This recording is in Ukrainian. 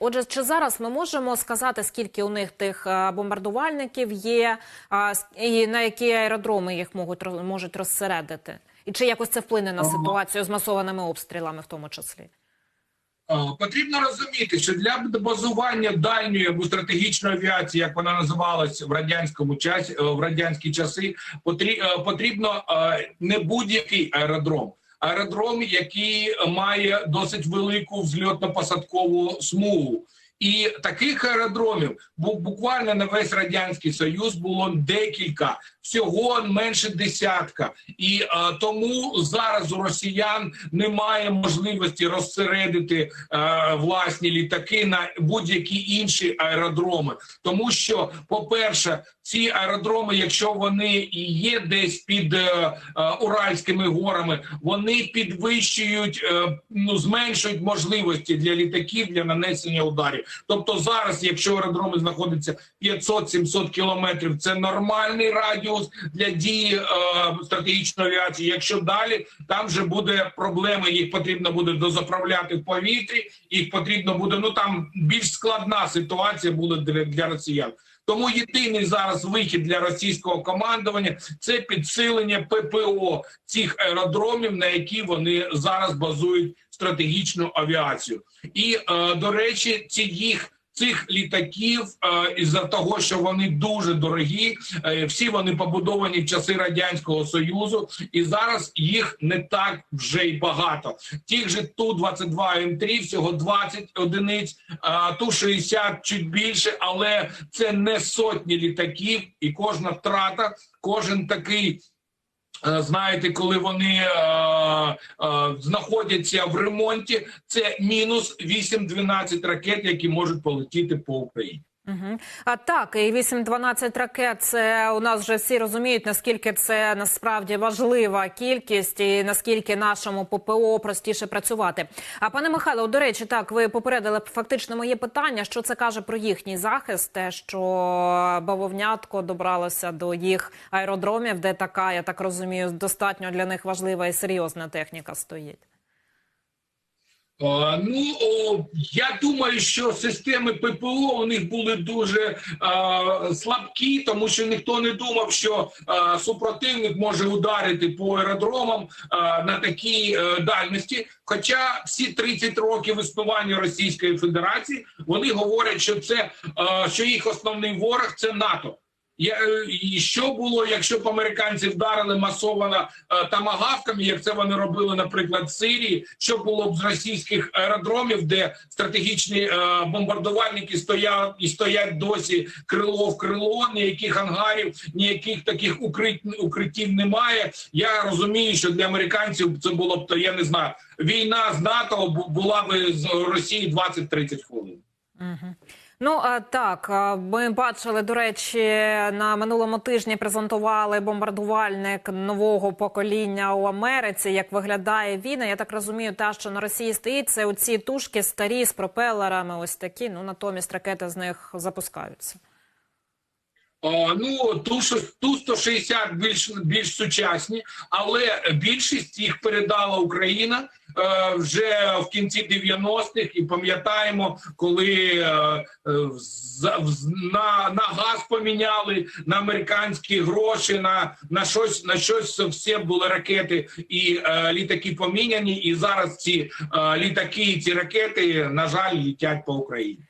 Отже, чи зараз ми можемо сказати, скільки у них тих е, бомбардувальників є, і на які аеродроми їх можуть можуть розсередити? І чи якось це вплине на ситуацію з масованими обстрілами, в тому числі? Е, Потрібно розуміти, що для базування дальньої або стратегічної авіації, як вона називалась в радянському часі, е, в радянські часи, потрі- потрібно не будь-який аеродром. Аеродром, який має досить велику взльотно-посадкову смугу. І таких аеродромів бу- буквально на весь радянський союз було декілька, всього менше десятка. І е, тому зараз у росіян немає можливості розсередити е, власні літаки на будь-які інші аеродроми, тому що, по-перше, ці аеродроми, якщо вони і є десь під е, е, Уральськими горами, вони підвищують, е, ну зменшують можливості для літаків для нанесення ударів. Тобто зараз, якщо аеродроми знаходяться 500-700 кілометрів, це нормальний радіус для дії е, стратегічної авіації. Якщо далі там вже буде проблема, їх потрібно буде дозаправляти в повітрі, їх потрібно буде. Ну там більш складна ситуація буде для, для росіян. Тому єдиний зараз вихід для російського командування це підсилення ППО цих аеродромів, на які вони зараз базують стратегічну авіацію. І е, до речі, ці їх. Цих літаків е, із-за того, що вони дуже дорогі, е, всі вони побудовані в часи радянського союзу, і зараз їх не так вже й багато. Тих же ту 22 М3 всього 20 одиниць, а ту 60 чуть більше, але це не сотні літаків, і кожна втрата, кожен такий. Е, Знаєте, коли вони е, е, знаходяться в ремонті, це мінус 8-12 ракет, які можуть полетіти по Україні. Угу. А так, і 8-12 ракет. Це у нас вже всі розуміють, наскільки це насправді важлива кількість, і наскільки нашому ППО простіше працювати. А пане Михайло, до речі, так ви попередили фактично моє питання. Що це каже про їхній захист? Те, що бавовнятко добралося до їх аеродромів, де така, я так розумію, достатньо для них важлива і серйозна техніка стоїть. Ну я думаю, що системи ППО у них були дуже е, слабкі, тому що ніхто не думав, що е, супротивник може ударити по аеродромам е, на такій е, дальності. Хоча всі 30 років існування Російської Федерації вони говорять, що це е, що їх основний ворог це НАТО. Е, і що було, якщо б американці вдарили масово е, тамагавками, як це вони робили, наприклад, в Сирії, що було б з російських аеродромів, де стратегічні е, бомбардувальники стоять і стоять досі крило в крило, ніяких ангарів, ніяких таких укрит, укриттів немає. Я розумію, що для американців це було б то я не знаю. Війна з НАТО була б з Росії 20-30 хвилин. Ну а так, ми бачили, до речі, на минулому тижні презентували бомбардувальник нового покоління у Америці. Як виглядає він? Я так розумію, та що на Росії стоїть це оці тушки старі з пропелерами, ось такі. Ну натомість ракети з них запускаються. О, ну ту що ту 160 більш більш сучасні, але більшість їх передала Україна вже в кінці 90-х. І пам'ятаємо, коли е, е, на, на газ поміняли на американські гроші, на, на щось на щось все були ракети і е, літаки поміняні. І зараз ці е, літаки, і ці ракети на жаль літять по Україні.